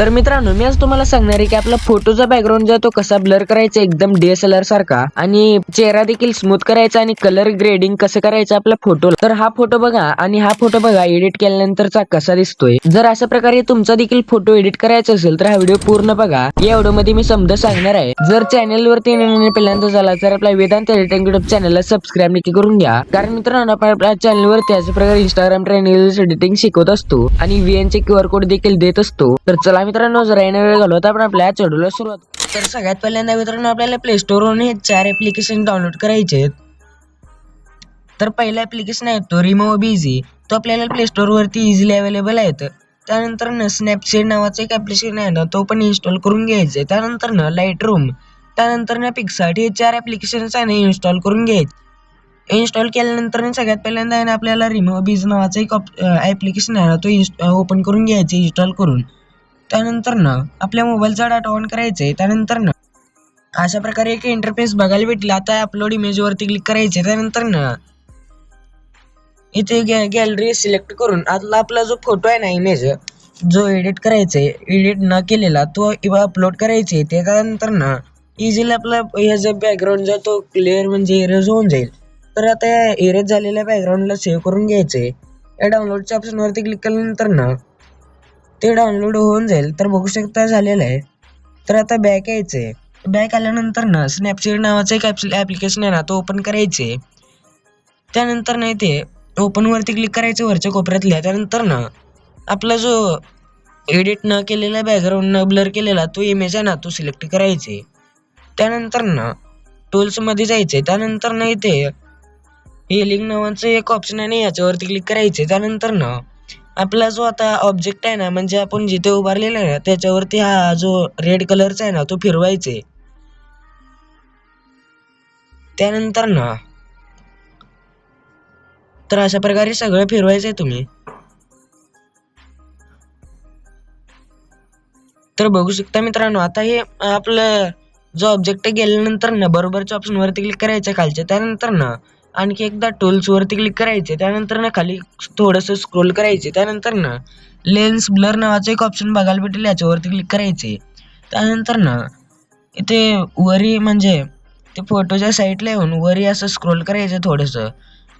तर मित्रांनो मी आज तुम्हाला सांगणार आहे की आपला फोटोचा बॅकग्राऊंड जो आहे तो कसा ब्लर करायचा एकदम डीएसएलआर सारखा आणि चेहरा देखील स्मूथ करायचा आणि कलर ग्रेडिंग कसं करायचं आपल्या फोटो तर हा फोटो बघा आणि हा फोटो बघा एडिट केल्यानंतरचा कसा दिसतोय. जर अशा प्रकारे तुमचा देखील फोटो एडिट करायचा असेल तर हा व्हिडिओ पूर्ण बघा. या व्हिडिओमध्ये मी समजा सांगणार आहे जर चॅनल वरती पहिल्यांदा झाला तर आपल्या वेदांत एडिटिंग युट्यूब चॅनलला सबस्क्राईब नक्की करून घ्या. कारण मित्रांनो आपण आपल्या चॅनल वरती अशा प्रकारे इंस्टाग्राम ट्रेनिंग एडिटिंग शिकवत असतो आणि व्हीएनचे चे क्यू आर कोड देखील देत असतो. तर चला मित्रांनो जर येणं वेळ घालवता आपण आपल्या चढूला सुरुवात. तर सगळ्यात पहिल्यांदा मित्रांनो आपल्याला प्ले स्टोरवरून हे चार ऍप्लिकेशन डाउनलोड करायचे आहेत. तर पहिला ऍप्लिकेशन आहे तो रिमो बिझी तो आपल्याला प्ले स्टोरवरती इझिली अवेलेबल आहेत त्यानंतर न स्नॅपचॅट नावाचं एक ऍप्लिकेशन आहे ना तो पण इन्स्टॉल करून घ्यायचं त्यानंतर न लाइट रूम त्यानंतर ना पिक्सार्ट हे चार ऍप्लिकेशन आहे ना इन्स्टॉल करून घ्यायचे. इन्स्टॉल केल्यानंतर सगळ्यात पहिल्यांदा आहे ना आपल्याला रिमो बीज नावाचं एक ऍप्लिकेशन आहे ना तो ओपन करून घ्यायचं इन्स्टॉल करून. त्यानंतर ना आपल्या मोबाईलचा डाटा ऑन करायचा आहे त्यानंतर ना अशा प्रकारे एक इंटरफेस बघायला भेटला. आता अपलोड इमेजवरती क्लिक करायचे त्यानंतर ना इथे गॅ गॅलरी सिलेक्ट करून आतला आपला जो फोटो आहे ना इमेज जो एडिट करायचा आहे एडिट न केलेला तो अपलोड करायचे त्याच्यानंतर त्यानंतर ना इझिली आपला ह्याचा बॅकग्राऊंड जो तो क्लिअर म्हणजे इरेज होऊन जाईल. तर आता या इरेज झालेल्या बॅकग्राऊंडला सेव्ह करून घ्यायचे या डाउनलोडच्या ऑप्शनवरती क्लिक केल्यानंतर ना ते डाउनलोड होऊन जाईल. तर बघू शकता झालेलं आहे. तर आता बॅक यायचंय बॅक आल्यानंतर ना स्नॅपचॅट नावाचं एक ॲप्लिकेशन आहे ना तो ओपन करायचे त्यानंतर नाही ते ओपनवरती क्लिक करायचं वरच्या कोपऱ्यातल्या. त्यानंतर ना आपला जो एडिट न केलेला बॅकग्राऊंड न ब्लर केलेला तो इमेज आहे ना तो सिलेक्ट करायचे त्यानंतर ना टूल्समध्ये जायचे त्यानंतर ना इथे हेलिंग नावाचं एक ऑप्शन आहे ना याच्यावरती क्लिक करायचे त्यानंतर ना आपला जो आता ऑब्जेक्ट आहे ना म्हणजे आपण जिथे उभारलेला आहे ना त्याच्यावरती हा जो रेड कलरचा आहे ना तो फिरवायचे. त्यानंतर ना तर अशा प्रकारे सगळं फिरवायचंय तुम्ही. तर बघू शकता मित्रांनो आता हे आपलं जो ऑब्जेक्ट गेल्यानंतर ना बरोबरच्या ऑप्शन वरती क्लिक करायचं खालच्या. त्यानंतर ना आणखी एकदा टूल्स वरती क्लिक करायचे त्यानंतर ना खाली थोडंसं स्क्रोल करायचे त्यानंतर ना लेन्स ब्लर नावाचं एक ऑप्शन बघायला भेटेल याच्यावरती क्लिक करायचे. त्यानंतर ना इथे वरी म्हणजे ते फोटोच्या साईडला येऊन वरी असं स्क्रोल करायचं थोडंसं.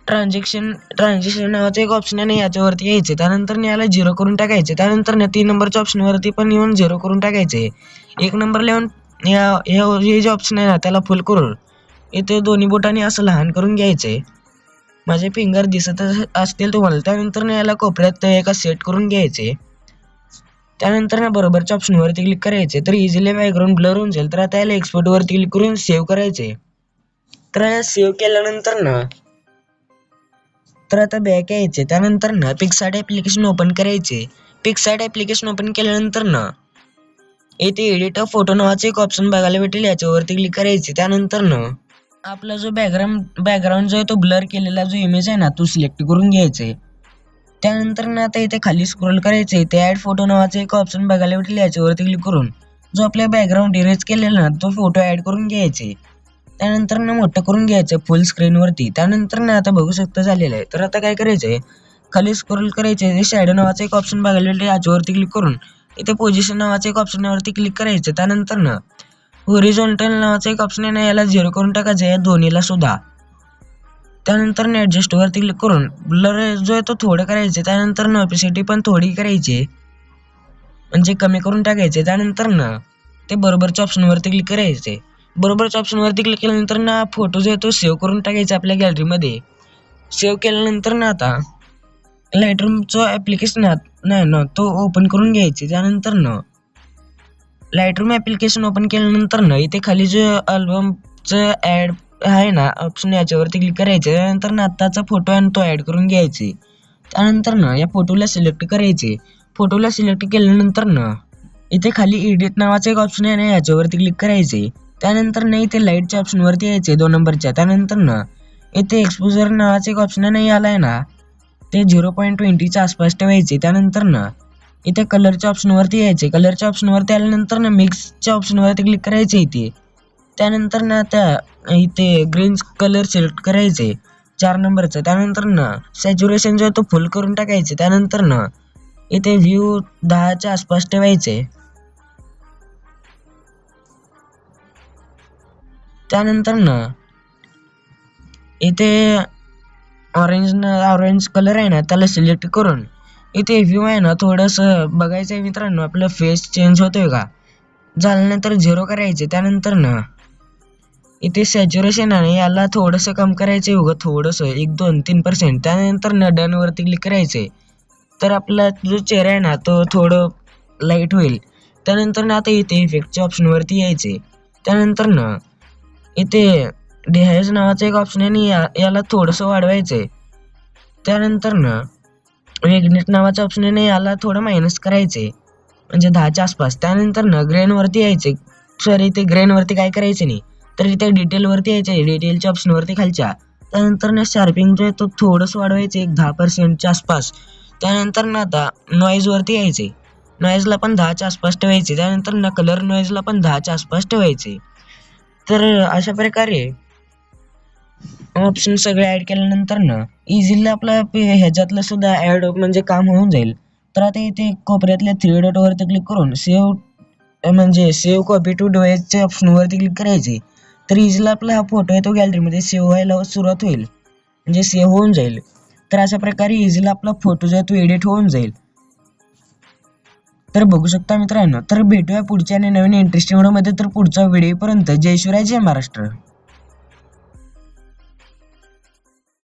ट्रान्झॅक्शन ट्रान्झॅक्शन नावाचं एक ऑप्शन आहे ना याच्यावरती यायचे. त्यानंतर याला झिरो करून टाकायचे. त्यानंतर ना तीन नंबरच्या ऑप्शनवरती पण येऊन झिरो करून टाकायचे. एक नंबरला येऊन या हे जे ऑप्शन आहे ना त्याला फुल करून. इथे दोन्ही बोटाने असं लहान करून घ्यायचे माझे फिंगर दिसत असतील तुम्हाला त्यानंतर ना याला कोपऱ्यात एका सेट करून घ्यायचे त्यानंतर ना बरोबरच्या ऑप्शनवरती क्लिक करायचे तर इझिली बॅकग्राऊंड ब्लर होऊन जाईल. तर आता याला एक्सपोर्टवरती क्लिक करून सेव्ह करायचे तर सेव्ह केल्यानंतर ना तर आता बॅक यायचे त्यानंतर ना पिक्सार्ट ॲप्लिकेशन ओपन करायचे पिक्सार्ट ॲप्लिकेशन ओपन केल्यानंतर ना येथे एडिट फोटो नावाचे एक ऑप्शन बघायला भेटेल. याच्यावरती क्लिक करायचे त्यानंतर ना आपला जो बॅकग्राऊंड बॅकग्राऊंड जो आहे तो ब्लर केलेला जो इमेज आहे ना तो सिलेक्ट करून घ्यायचे त्यानंतर ना आता इथे खाली स्क्रोल करायचे ते ॲड फोटो नावाचं एक ऑप्शन बघायला भेटेल याच्यावरती क्लिक करून. जो आपल्या बॅकग्राऊंड इरेज केलेला ना तो फोटो ॲड करून घ्यायचे त्यानंतर ना मोठं करून घ्यायचं फुल स्क्रीनवरती त्यानंतर ना आता बघू शकता झालेलं आहे. तर आता काय करायचंय? खाली स्क्रोल करायचे शॅडो नावाचं एक ऑप्शन बघायला भेटेल याच्यावरती क्लिक करून. इथे पोझिशन नावाचं एक ऑप्शनवरती क्लिक करायचं त्यानंतर ना होरिझॉन्टल नावाचा एक ऑप्शन आहे ना याला झिरो करून टाकायचं या दोन्हीला सुद्धा. त्यानंतर ना ॲडजस्टवरती क्लिक करून ब्लर जो आहे तो थोडं करायचं त्यानंतर ना ऑपिसिटी पण थोडी करायची. म्हणजे कमी करून टाकायचे त्यानंतर ना ते बरोबरच्या ऑप्शनवरती क्लिक करायचे. बरोबरच्या ऑप्शनवरती क्लिक केल्यानंतर ना फोटो जो आहे तो सेव्ह करून टाकायचा आपल्या गॅलरीमध्ये सेव्ह केल्यानंतर ना आता लाईटरूमचं ॲप्लिकेशन नाही ना तो ओपन करून घ्यायचे. त्यानंतर ना लाईटरूम ॲप्लिकेशन ओपन केल्यानंतर ना इथे खाली जे अल्बमचं ॲड आहे ना ऑप्शन याच्यावरती क्लिक करायचं. त्यानंतर ना आत्ताचा फोटो आहे तो ॲड करून घ्यायचे. त्यानंतर ना या फोटोला सिलेक्ट करायचे. फोटोला सिलेक्ट केल्यानंतर ना इथे खाली एडिट नावाचं एक ऑप्शन आहे ना याच्यावरती क्लिक करायचे. त्यानंतर ना इथे लाईटच्या ऑप्शनवरती यायचे दोन नंबरच्या त्यानंतर ना इथे एक्सपोजर नावाचं एक ऑप्शन आहे ना आलाय ना ते झिरो पॉईंट ट्वेंटीच्या आसपास ठेवायचे. त्यानंतर ना इथे कलरच्या ऑप्शनवरती यायचे. कलरच्या ऑप्शनवरती आल्यानंतर ना मिक्सच्या ऑप्शनवरती क्लिक करायचे इथे. त्यानंतर ना त्या इथे ग्रीन कलर सिलेक्ट करायचे. चार नंबरचं त्यानंतर ना सॅच्युरेशन जो आहे तो फुल करून टाकायचे. त्यानंतर ना इथे व्ह्यू दहाच्या आसपास ठेवायचे. त्यानंतर ना इथे ऑरेंज ना ऑरेंज कलर आहे ना त्याला सिलेक्ट करून इथे व्ह्यू आहे ना थोडंसं बघायचं आहे मित्रांनो आपलं फेस चेंज होतोय का? झाल्यानंतर झिरो करायचे त्यानंतर ना. इथे सॅच्युरेशन आहे याला थोडंसं कम करायचं आहे उगं थोडंसं एक दोन तीन पर्सेंट त्यानंतर ना डनवरती क्लिक करायचे तर आपला जो चेहरा आहे ना तो थोडं लाइट होईल. त्यानंतर ना आता इथे इफेक्टच्या ऑप्शनवरती यायचे त्यानंतर ना इथे डिहायज नावाचं एक ऑप्शन आहे आणि या याला थोडंसं वाढवायचं आहे त्यानंतर ना वेगनेट नावाचं ऑप्शन आहे याला थोडं मायनस करायचे म्हणजे दहाच्या आसपास. त्यानंतर ना ग्रेनवरती यायचे सॉरी इथे ग्रेनवरती काय करायचे नाही. तर इथे डिटेलवरती यायचे डिटेलच्या ऑप्शनवरती खालच्या. त्यानंतर ना शार्पिंग जो आहे तो थोडंसं वाढवायचे एक दहा पर्सेंटच्या आसपास. त्यानंतर ना आता नॉईजवरती यायचे नॉईजला पण दहाच्या आसपास ठेवायचे त्यानंतर ना कलर नॉईजला पण दहाच्या आसपास ठेवायचे तर अशा प्रकारे ऑप्शन सगळे ॲड केल्यानंतर ना इझिली आपला पे- ह्याच्यातलं सुद्धा ॲड म्हणजे काम होऊन जाईल. तर आता इथे कोपऱ्यातल्या थ्री डॉटवरती क्लिक करून सेव्ह म्हणजे सेव्ह कॉपी टू डिवाइसच्या ऑप्शनवरती क्लिक करायचे. तर इझिली आपला हा फोटो आहे तो गॅलरीमध्ये सेव्ह व्हायला सुरुवात होईल. म्हणजे सेव्ह होऊन जाईल. तर अशा प्रकारे इझिली आपला फोटो जो आहे तो एडिट होऊन जाईल. तर बघू शकता मित्रांनो तर भेटूया पुढच्या आणि नवीन इंटरेस्टिंग व्हिडिओमध्ये तर पुढचा व्हिडिओपर्यंत जय शिवराय जय महाराष्ट्र.